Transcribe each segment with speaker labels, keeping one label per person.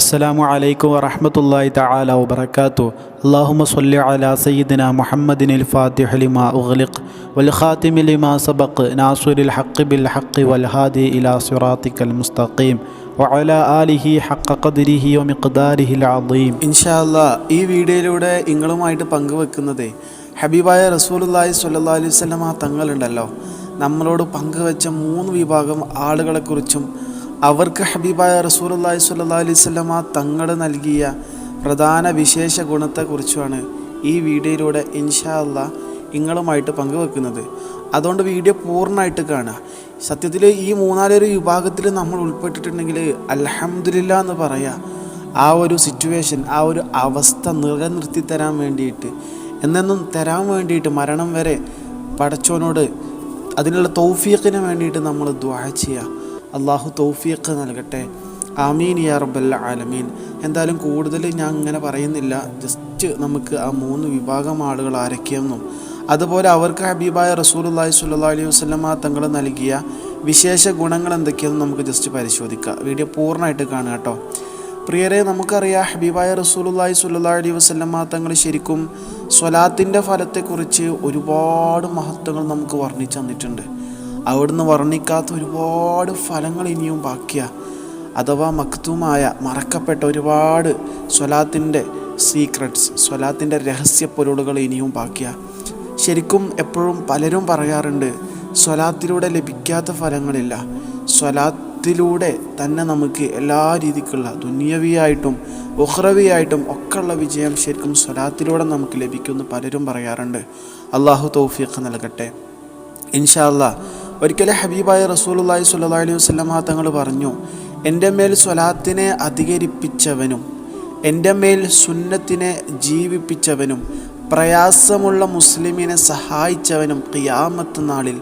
Speaker 1: അസ്സലാമു അലൈക്കും വറഹമത്തല്ലാഹി തആല വബറകാതു അല്ലാഹുമ്മ സ്വല്ലി അലാ സയ്യിദിന മുഹമ്മദിനിൽ ഫാത്തിഹ ലിമാ ഉഗ്ലിഖ് വൽ ഖാതിമി ലിമാ സബഖ് നാസിറുൽ ഹഖ് ബിൽ ഹഖ് വൽ ഹാദി ഇലാ സിറാതിക്കൽ മുസ്തഖീം വഅല ആലിഹി ഹഖ ഖദ്രിഹി
Speaker 2: വമിഖ്ദാരിഹിൽ അദീം. അല്ലാഹ് ഈ വീഡിയോയിലൂടെ നിങ്ങളുമായിട്ട് പങ്കുവെക്കുന്നത് ഹബീബായ റസൂലുള്ളാഹി സ്വല്ലല്ലാഹി അലൈഹി വസല്ലമ തങ്ങളുണ്ടല്ലോ. നമ്മളോട് പങ്കുവെച്ച മൂന്ന് വിഭാഗം ആളുകളെക്കുറിച്ചും അവർക്ക് ഹബീബായ റസൂലി സ്വല്ലല്ലാഹി അലൈഹി വസല്ലമ തങ്ങൾ നൽകിയ പ്രധാന വിശേഷ ഗുണത്തെക്കുറിച്ചുമാണ് ഈ വീഡിയോയിലൂടെ ഇൻഷാ അല്ലാ നിങ്ങളുമായിട്ട് പങ്കുവെക്കുന്നത്. അതുകൊണ്ട് വീഡിയോ പൂർണമായിട്ട് കാണുക. സത്യത്തിൽ ഈ മൂന്നാലൊരു വിഭാഗത്തിൽ നമ്മൾ ഉൾപ്പെട്ടിട്ടുണ്ടെങ്കിൽ അലഹമുല്ല എന്ന് പറയാം. ആ ഒരു സിറ്റുവേഷൻ ആ ഒരു അവസ്ഥ നിലനിർത്തി തരാൻ വേണ്ടിയിട്ട്. എന്നെന്നും തരാൻ വേണ്ടിയിട്ട് മരണം വരെ പടച്ചോനോട് അതിനുള്ള തൗഫീഖിന് വേണ്ടിയിട്ട് നമ്മൾ ദ്വാ ചെയ്യുക അള്ളാഹു തൗഫീഖ് നൽകട്ടെ. ആമീൻ യാ റബ്ബൽ ആലമീൻ. എന്തായാലും കൂടുതൽ ഞാൻ അങ്ങനെ പറയുന്നില്ല. ജസ്റ്റ് നമുക്ക് ആ മൂന്ന് വിഭാഗം ആളുകൾ ആരൊക്കെയെന്നും. അതുപോലെ അവർക്ക് ഹബീബായ റസൂലുള്ളാഹി സ്വല്ലല്ലാഹി അലൈഹി വസല്ലമ തങ്ങൾ നൽകിയ വിശേഷ ഗുണങ്ങൾ എന്തൊക്കെയെന്ന് നമുക്ക് ജസ്റ്റ് പരിശോധിക്കാം. വീഡിയോ പൂർണമായിട്ട് കാണുക കേട്ടോ. പ്രിയരെ നമുക്കറിയാം ഹബീബായ റസൂലുള്ളാഹി സ്വല്ലല്ലാഹി അലൈഹി വസല്ലമ തങ്ങൾ ശരിക്കും സ്വലാത്തിന്റെ ഫലത്തെക്കുറിച്ച് ഒരുപാട് മഹത്വങ്ങൾ നമുക്ക് വർണിച്ചു തന്നിട്ടുണ്ട്. അവിടുന്ന് വർണിക്കാത്ത ഒരുപാട് ഫലങ്ങൾ ഇനിയും ബാക്കിയാണ് അഥവാ മക്തൂമായ മറക്കപ്പെട്ട ഒരുപാട് സ്വലാത്തിന്റെ സീക്രട്സ് സ്വലാത്തിന്റെ രഹസ്യ പൊരുളുകൾ ഇനിയും ബാക്കിയാണ് ശരിക്കും എപ്പോഴും പലരും പറയാറുണ്ട് സ്വലാത്തിലൂടെ ലഭിക്കാത്ത ഫലങ്ങളില്ല. സ്വലാത്തിലൂടെ തന്നെ നമുക്ക് എല്ലാ രീതിക്കുള്ള ദുന്യവിയായിട്ടും ഉഹ്റവിയായിട്ടും ഒക്കെയുള്ള വിജയം ശരിക്കും സ്വലാത്തിലൂടെ നമുക്ക് ലഭിക്കുമെന്ന് പലരും പറയാറുണ്ട്. അള്ളാഹു തൗഫീഖ് നൽകട്ടെ. ഇൻഷാല്ല ഒരിക്കലും ഹബീബായ റസൂലുള്ളാഹി സ്വല്ലല്ലാഹി അലൈഹി വസല്ലമ തങ്ങൾ പറഞ്ഞു എന്റെ മേൽ സ്വലാത്തിനെ അധികരിപ്പിച്ചവനും എന്റെ മേൽ സുന്നത്തിനെ ജീവിപ്പിച്ചവനും പ്രയാസമുള്ള മുസ്ലിമിനെ സഹായിച്ചവനും ഖിയാമത്ത് നാളിൽ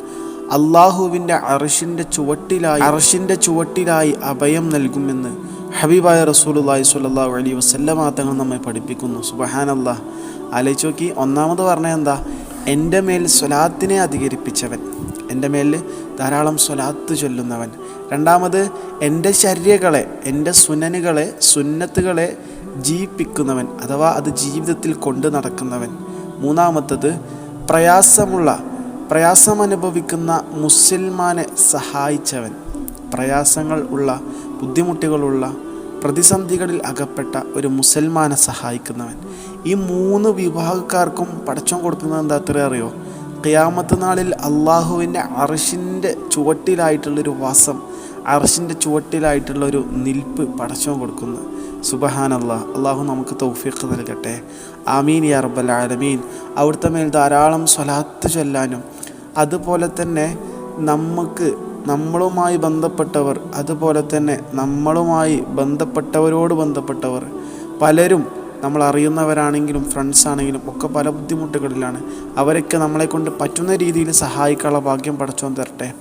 Speaker 2: അള്ളാഹുവിന്റെ അറിഷിന്റെ ചുവട്ടിലായി അറിഷിന്റെ ചുവട്ടിലായി അഭയം നൽകുമെന്ന് ഹബീബായ റസൂലുള്ളാഹി സ്വല്ലല്ലാഹു അലൈഹി വസല്ലമ തങ്ങൾ നമ്മെ പഠിപ്പിക്കുന്നു. സുബഹാനല്ലാഹ്. ആലോചിച്ച് നോക്കി. ഒന്നാമത് പറഞ്ഞ എന്താ? എന്റെ മേൽ സ്വലാത്തിനെ അധികരിപ്പിച്ചവൻ. എന്റെ മേൽ ധാരാളം സ്വലാത്ത് ചൊല്ലുന്നവൻ. രണ്ടാമത് എന്റെ ശര്യകളെ എന്റെ സുനനുകളെ സുന്നത്തുകളെ ജീവിപ്പിക്കുന്നവൻ. അഥവാ അത് ജീവിതത്തിൽ കൊണ്ടു നടക്കുന്നവൻ. മൂന്നാമത്തത് പ്രയാസമുള്ള പ്രയാസം അനുഭവിക്കുന്ന മുസൽമാനെ സഹായിച്ചവൻ. പ്രയാസങ്ങൾ ഉള്ള ബുദ്ധിമുട്ടുകളുള്ള പ്രതിസന്ധികളിൽ അകപ്പെട്ട ഒരു മുസൽമാനെ സഹായിക്കുന്നവൻ. ഈ മൂന്ന് വിഭാഗക്കാർക്കും പടച്ചം കൊടുക്കുന്നത് എന്താ അത്ര അറിയോ? ഖിയാമത്ത് നാളിൽ അള്ളാഹുവിന്റെ അർഷിന്റെ ചുവട്ടിലായിട്ടുള്ളൊരു വാസം അർഷിന്റെ ചുവട്ടിലായിട്ടുള്ളൊരു നിൽപ്പ് പടച്ചം കൊടുക്കുന്നു. അള്ളാഹ് അള്ളാഹു നമുക്ക് തൗഫീഖ് നൽകട്ടെ. ആമീൻ യാ റബ്ബൽ ആലമീൻ. അവിടുത്തെ മേൽ ധാരാളം സ്വലാത്ത് ചൊല്ലാനും അതുപോലെ തന്നെ നമുക്ക് നമ്മളുമായി ബന്ധപ്പെട്ടവർ അതുപോലെ തന്നെ നമ്മളുമായി ബന്ധപ്പെട്ടവരോട് ബന്ധപ്പെട്ടവർ. പലരും നമ്മൾ അറിയുന്നവരാണെങ്കിലും ഫ്രണ്ട്സ് ആണെങ്കിലും ഒക്കെ പല ബുദ്ധിമുട്ടുകളിലാണ്. അവരൊക്കെ നമ്മളെക്കൊണ്ട് പറ്റുന്ന രീതിയിൽ സഹായിക്കാനുള്ള ഭാഗ്യം പഠിച്ചോ തരട്ടെ.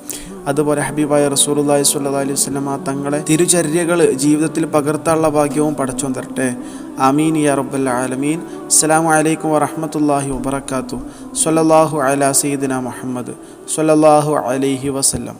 Speaker 2: അതുപോലെ ഹബീബായ റസൂലുള്ളാഹി സ്വല്ലല്ലാഹി അലൈഹി വസല്ലമ തങ്ങളെ തിരുചര്യകൾ ജീവിതത്തിൽ പകർത്താനുള്ള ഭാഗ്യവും പഠിച്ചോ തരട്ടെ. ആമീൻ യാ റബ്ബൽ ആലമീൻ. അസ്സലാമു അലൈക്കും വറഹ്മത്തുള്ളാഹി വബർക്കാത്തു സ്വല്ലല്ലാഹു അലാ സീദിന മുഹമ്മദ്. സ്വല്ലല്ലാഹു അലൈഹി വസല്ലം.